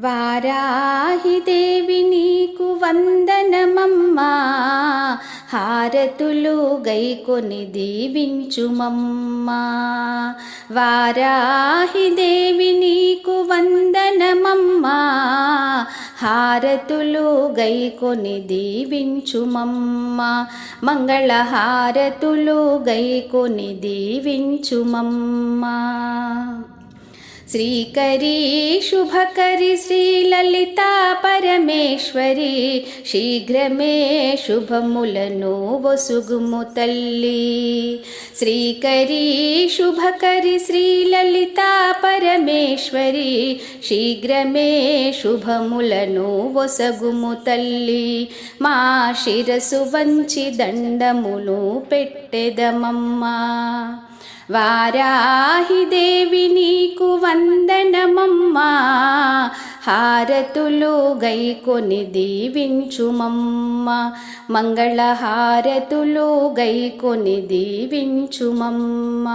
వారాహిదేవి నీకు వందనమమ్మా. హారతులు గైకొని దీవించుమమ్మా. వారాహిదేవి నీకు వందనమమ్మా. హారతులు గైకొని దీవించుమమ్మా. మంగళహారతులు గైకొని దీవించుమమ్మా. శ్రీకరీ శుభకరి శ్రీలలితా పరమేశ్వరి శీఘ్రమే శుభములను వసుగుము తల్లి. శ్రీకరీ శుభకరి శ్రీలలితా పరమేశ్వరి శీఘ్రమే శుభములను వసగుము తల్లి. మా శిరసు వంచి దండమును పెట్టెదమమ్మా. వారాహిదేవి నీకు వందనమమ్మా. హారతులు గైకొని దీవించుమమ్మ. మంగళహారతులు గైకొని దీవించుమమ్మ.